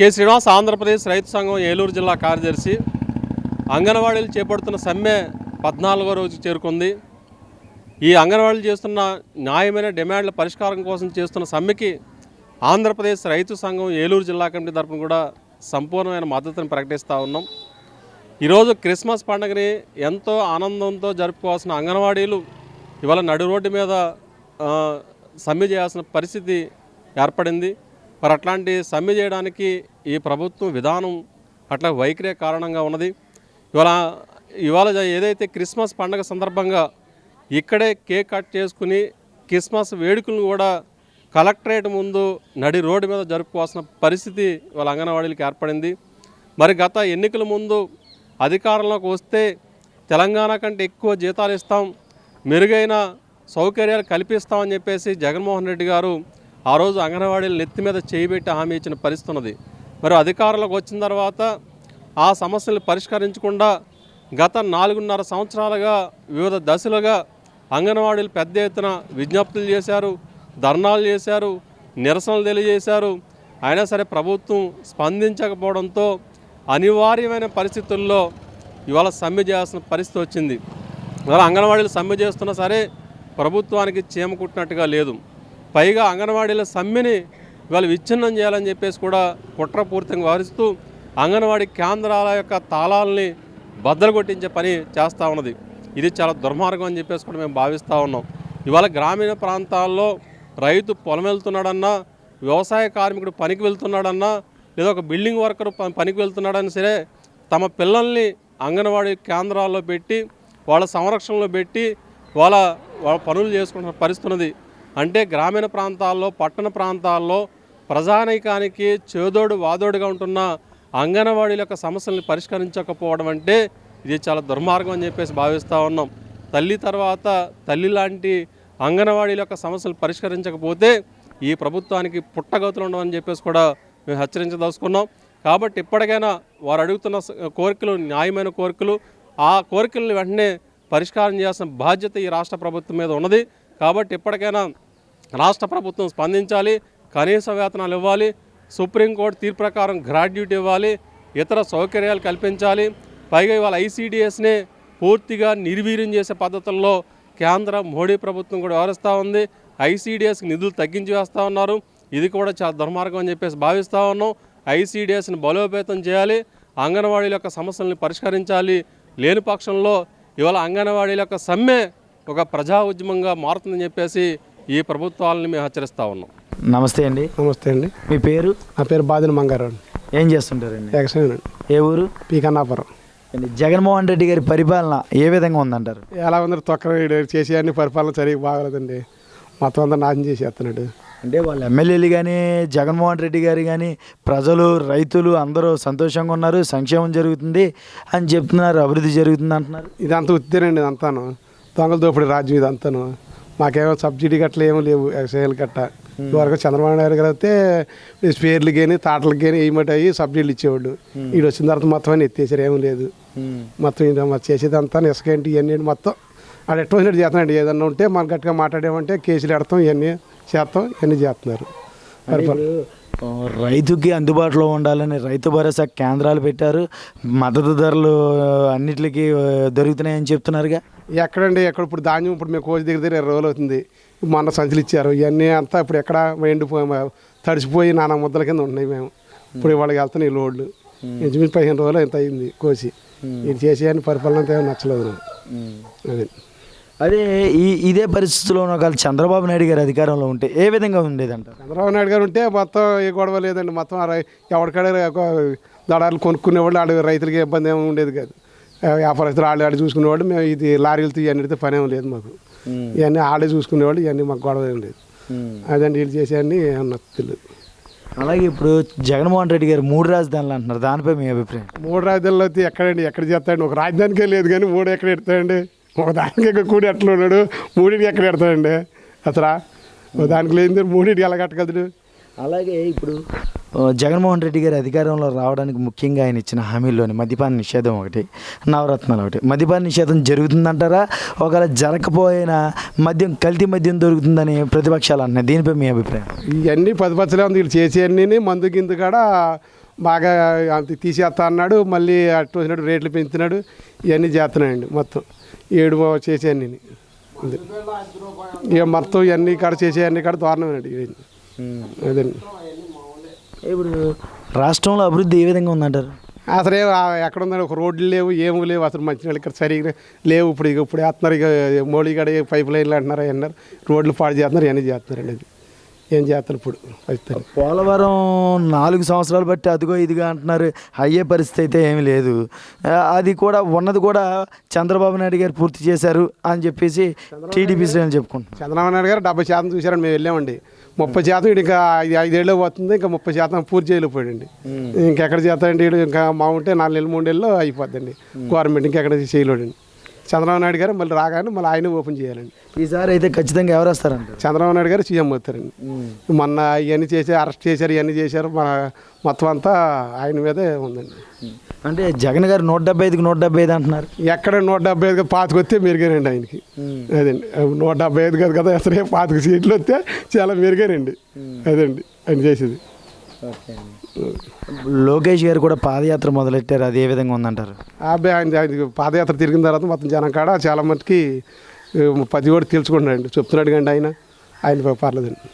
K Srinivas Andhra Pradesh రైతు సంఘం ఏలూరు జిల్లా కార్యదర్శి. అంగన్వాడీలు చేపడుతున్న సమ్మె పద్నాలుగో రోజు చేరుకుంది. ఈ అంగన్వాడీలు చేస్తున్న న్యాయమైన డిమాండ్ల పరిష్కారం కోసం చేస్తున్న సమ్మెకి ఆంధ్రప్రదేశ్ రైతు సంఘం ఏలూరు జిల్లా కమిటీ తరఫున కూడా సంపూర్ణమైన మద్దతును ప్రకటిస్తూ ఉన్నాం. ఈరోజు క్రిస్మస్ పండుగని ఎంతో ఆనందంతో జరుపుకోవాల్సిన అంగన్వాడీలు ఇవాళ నడు రోడ్డు మీద సమ్మె చేయాల్సిన పరిస్థితి ఏర్పడింది. మరి అట్లాంటి సమ్మె చేయడానికి ఈ ప్రభుత్వం విధానం అట్లా వైఖరే కారణంగా ఉన్నది. ఇవాళ ఇవాళ ఏదైతే క్రిస్మస్ పండుగ సందర్భంగా ఇక్కడే కేక్ కట్ చేసుకుని క్రిస్మస్ వేడుకలను కూడా కలెక్టరేట్ ముందు నడి రోడ్డు మీద జరుపుకోవాల్సిన పరిస్థితి వాళ్ళ అంగన్వాడీలకు ఏర్పడింది. మరి గత ఎన్నికల ముందు అధికారంలోకి వస్తే తెలంగాణ కంటే ఎక్కువ జీతాలు ఇస్తాం మెరుగైన సౌకర్యాలు కల్పిస్తామని చెప్పేసి జగన్మోహన్ రెడ్డి గారు ఆ రోజు అంగన్వాడీల నెత్తి మీద చేయిబెట్టి హామీ ఇచ్చిన పరిస్థితి ఉన్నది. మరి అధికారంలోకి వచ్చిన తర్వాత ఆ సమస్యలు పరిష్కరించకుండా గత నాలుగున్నర సంవత్సరాలుగా వివిధ దశలుగా అంగన్వాడీలు పెద్ద ఎత్తున విజ్ఞప్తులు చేశారు ధర్నాలు చేశారు నిరసనలు తెలియజేశారు. అయినా సరే ప్రభుత్వం స్పందించకపోవడంతో అనివార్యమైన పరిస్థితుల్లో ఇవాళ సమ్మె చేయాల్సిన పరిస్థితి వచ్చింది. ఇవాళ అంగన్వాడీలు సమ్మె చేస్తున్నా సరే ప్రభుత్వానికి చీమ కుట్టినట్టుగా లేదు. పైగా అంగన్వాడీల సమ్మెని ఇవాళ విచ్ఛిన్నం చేయాలని చెప్పేసి కూడా కుట్రపూరితంగా వారిస్తూ అంగన్వాడీ కేంద్రాల యొక్క తాళాలని బద్దలు కొట్టించే పని చేస్తూ ఉన్నది. ఇది చాలా దుర్మార్గం అని చెప్పేసి కూడా మేము భావిస్తూ ఉన్నాం. ఇవాళ గ్రామీణ ప్రాంతాల్లో రైతు పొలం వెళ్తున్నాడన్నా వ్యవసాయ కార్మికుడు పనికి వెళ్తున్నాడన్నా లేదా ఒక బిల్డింగ్ వర్కర్ పనికి వెళ్తున్నాడని సరే తమ పిల్లల్ని అంగన్వాడీ కేంద్రాల్లో పెట్టి వాళ్ళ సంరక్షణలో పెట్టి వాళ్ళ వాళ్ళ పనులు చేసుకుంటున్న పరిస్థితున్నది అంటే గ్రామీణ ప్రాంతాల్లో పట్టణ ప్రాంతాల్లో ప్రజానైకానికి చేదోడు వాదోడుగా ఉంటున్న అంగన్వాడీల యొక్క సమస్యలను పరిష్కరించకపోవడం అంటే ఇది చాలా దుర్మార్గం అని చెప్పేసి భావిస్తూ ఉన్నాం. తల్లి తర్వాత తల్లి లాంటి అంగన్వాడీల యొక్క సమస్యలు పరిష్కరించకపోతే ఈ ప్రభుత్వానికి పుట్టగతులు ఉండవని చెప్పేసి కూడా మేము హెచ్చరించదలుచుకున్నాం. కాబట్టి ఇప్పటికైనా వారు అడుగుతున్న కోరికలు న్యాయమైన కోరికలు ఆ కోరికలను వెంటనే పరిష్కారం చేయాల్సిన బాధ్యత ఈ రాష్ట్ర ప్రభుత్వం మీద ఉన్నది. కాబట్టి ఇప్పటికైనా రాష్ట్ర ప్రభుత్వం స్పందించాలి. కనీస వేతనాలు ఇవ్వాలి సుప్రీంకోర్టు తీర్పు ప్రకారం గ్రాడ్యుయేట్ ఇవ్వాలి ఇతర సౌకర్యాలు కల్పించాలి. పైగా ఇవాళ ఐసీడీఎస్నే పూర్తిగా నిర్వీర్యం చేసే పద్ధతుల్లో కేంద్ర మోడీ ప్రభుత్వం కూడా వ్యవహరిస్తూ ఉంది. ఐసీడీఎస్కి నిధులు తగ్గించి వేస్తూ ఉన్నారు. ఇది కూడా చాలా దుర్మార్గం అని చెప్పేసి భావిస్తూ ఉన్నాం. ఐసీడీఎస్ని బలోపేతం చేయాలి. అంగన్వాడీల యొక్క సమస్యలను పరిష్కరించాలి. లేని పక్షంలో ఇవాళ అంగన్వాడీల యొక్క సమ్మె ఒక ప్రజా ఉద్యమంగా మారుతుందని చెప్పేసి ఈ ప్రభుత్వాలని మేము హెచ్చరిస్తూ ఉన్నాం. నమస్తే అండి. నమస్తే అండి. మీ పేరు? నా పేరు బాదిన మంగారావు ఏం చేస్తుంటారండి? ఎక్సైన్ అండి ఏ ఊరు? పీ కన్నాపురం. అండి జగన్మోహన్ రెడ్డి గారి పరిపాలన ఏ విధంగా ఉందంటారు? ఎలా ఉందో తొక్క చేసే అన్ని పరిపాలన సరిగ్గా బాగలేదండి. మొత్తం అంతా నాశనం చేసేస్తున్నాడు. అంటే వాళ్ళ ఎమ్మెల్యేలు కానీ జగన్మోహన్ రెడ్డి గారు కానీ ప్రజలు రైతులు అందరూ సంతోషంగా ఉన్నారు సంక్షేమం జరుగుతుంది అని చెప్తున్నారు అభివృద్ధి జరుగుతుంది అంటున్నారు. ఇదంతా ఉత్తేనండి ఇదంతాను. దొంగల దోపిడి రాజ్యం ఇదంతాను. మాకేమో సబ్సిడీ గట్ల ఏమీ లేవు ఎక్సైల్ గట్ట. ఇదివరకు చంద్రబాబు నాయుడు గారు అయితే స్పేర్లు కానీ తాటలకు కానీ ఏమిటి అయ్యి సబ్సిడీలు ఇచ్చేవాళ్ళు. వీడు వచ్చిన తర్వాత మొత్తం అని ఎత్తేసారు ఏమీ లేదు. మొత్తం ఇది మరి చేసేదంతా ఇసుకేంటి ఇవన్నీ మొత్తం ఆడు ఎట్లా వచ్చినట్టు చేస్తున్నాడు ఏదన్నా ఉంటే మనం గట్టిగా మాట్లాడామంటే కేసులు పెడతాం ఇవన్నీ చేస్తాం ఇవన్నీ చేస్తున్నారు. రైతుకి అందుబాటులో ఉండాలని రైతు భరోసా కేంద్రాలు పెట్టారు. మద్దతు ధరలు అన్నిటికీ దొరుకుతున్నాయని చెప్తున్నారుగా? ఎక్కడండి ఎక్కడ ఇప్పుడు ధాన్యం ఇప్పుడు మేము కోసి దగ్గర దగ్గర ఇరవై రోజులు అవుతుంది. మొన్న సంచులు ఇచ్చారు. ఇవన్నీ అంతా ఇప్పుడు ఎక్కడ ఎండిపోయి తడిసిపోయి నానా ముద్దల కింద ఉన్నాయి మేము. ఇప్పుడు వాళ్ళకి వెళ్తున్నాయి ఈ లోడ్లు. ఇంచుమించు పదిహేను రోజులు ఎంత అయింది కోసి. ఇది చేసేయని పరిపాలన అంతా నచ్చలేదు నాకు. అది. అదే ఈ ఇదే పరిస్థితిలో ఒకవేళ చంద్రబాబు నాయుడు గారు అధికారంలో ఉంటే ఏ విధంగా ఉండేదంటారు చంద్రబాబు నాయుడు గారు ఉంటే మొత్తం ఏ గొడవ లేదండి. మొత్తం ఎవరికాడ దళాలు కొనుక్కునేవాళ్ళు ఆడ రైతులకి ఇబ్బంది ఏమి ఉండేది కాదు. వ్యాపారస్తులు ఆడ ఆడ చూసుకునేవాళ్ళు మేము ఇది లారీలతో ఇవన్నీ పని ఏమి లేదు మాకు. ఇవన్నీ ఆడే చూసుకునేవాళ్ళు ఇవన్నీ మాకు గొడవ ఏం లేదు అదండి వీళ్ళు చేసేవన్నీ ఏమన్నా తెలియదు అలాగే ఇప్పుడు జగన్మోహన్ రెడ్డి గారు మూడు రాజధానులు అంటున్నారు దానిపై మీ అభిప్రాయం? మూడు రాజధానులు అయితే ఎక్కడండి? ఎక్కడ చేస్తాడండి? ఒక రాజధానికే లేదు కానీ మూడు ఎక్కడ ఎడతాడండి ఒక దానికి కూడి ఎట్లా ఉన్నాడు? మూడింటికి ఎక్కడ ఎడతాడండి అసలు? దానికి లేని మూడింటికి ఎలా కట్టగలడు? అలాగే ఇప్పుడు జగన్మోహన్ రెడ్డి గారి అధికారంలో రావడానికి ముఖ్యంగా ఆయన ఇచ్చిన హామీల్లోని మద్యపాన నిషేధం ఒకటి నవరత్నాలు ఒకటి. మద్యపాన నిషేధం జరుగుతుందంటారా? ఒకవేళ జరగకపోయినా మద్యం కల్తీ మద్యం దొరుకుతుందని ప్రతిపక్షాలు అంటున్నాయి. దీనిపై మీ అభిప్రాయం? ఇవన్నీ పది పచ్చలే ఉంది. వీళ్ళు చేసేవన్నీ మందు గిందు కాడ బాగా అంత తీసేస్తా అన్నాడు. మళ్ళీ అటు వచ్చినట్టు రేట్లు పెంచుతున్నాడు. ఇవన్నీ చేస్తున్నాయండి మొత్తం. ఏడు చేసే అన్నీ ఇక మొత్తం ఇవన్నీ కాడ చేసే అన్ని కాడ దారుణమేనండి. అదండి. ఇప్పుడు రాష్ట్రంలో అభివృద్ధి ఏ విధంగా ఉందంటారు? అసలు ఏం ఎక్కడ ఉందని ఒక రోడ్లు లేవు ఏమీ లేవు. అసలు మంచినీళ్ళు ఇక్కడ సరిగ్గా లేవు. ఇప్పుడు ఇక ఇప్పుడు వేస్తున్నారు ఇక మోడీ గడ పైప్ లైన్లు అంటున్నారు అన్నారు రోడ్లు పాడు చేస్తున్నారు ఇవన్నీ చేస్తున్నారండి అది ఏం చేస్తారు ఇప్పుడు? పరిస్థితి? పోలవరం నాలుగు సంవత్సరాలు బట్టి అదిగో ఇదిగా అంటున్నారు. అయ్యే పరిస్థితి అయితే ఏమీ లేదు. అది కూడా ఉన్నది కూడా చంద్రబాబు నాయుడు గారు పూర్తి చేశారు అని చెప్పేసి టీడీపీ శ్రేణులు చెప్పుకుంటున్నారు. చంద్రబాబు నాయుడు గారు డెబ్బై శాతం చూశారని మేము వెళ్ళామండి. ముప్పై శాతం ఈడు ఇంకా ఐదు ఐదేళ్ళు పోతుంది ఇంకా ముప్పై శాతం పూర్తి చేయలేకపోయాడండి. ఇంకెక్కడ చేస్తాడండి ఇంకా మా ఉంటే నాలుగు నెలలు మూడు నెలలు అయిపోద్దండి. గవర్నమెంట్ ఇంకెక్కడ చేయలేడండి. చంద్రబాబు నాయుడు గారు మళ్ళీ రాగానే మళ్ళీ ఆయన ఓపెన్ చేయాలండి. ఈసారి అయితే ఖచ్చితంగా ఎవరు వస్తారంటారు? చంద్రబాబు నాయుడు గారు సీఎం అవుతారండి. మొన్న ఇవన్నీ చేసి అరెస్ట్ చేశారు ఇవన్నీ చేశారు మన మొత్తం అంతా ఆయన మీదే ఉందండి. అంటే జగన్ గారు నూట డెబ్బై ఐదుకి నూట డెబ్బై ఐదు అంటున్నారు. ఎక్కడ నూట డెబ్బై ఐదు పాతికి వస్తే మెరుగానండి ఆయనకి. అదండి నూట డెబ్బై ఐదు కాదు కదా అసలే పాతిక సీట్లు వస్తే చాలా మెరుగానండి. అదండి ఆయన చేసేది. లోకేష్ గారు కూడా పాదయాత్ర మొదలెట్టారు అది ఏ విధంగా ఉందంటారు? అబ్బాయి ఆయన ఆయన పాదయాత్ర తిరిగిన తర్వాత మొత్తం జనం కాడ చాలా మటుకి పది కూడా తెలుసుకుంటున్నాడండి చెప్తున్నాడు కండి ఆయన ఆయన పర్లేదండి.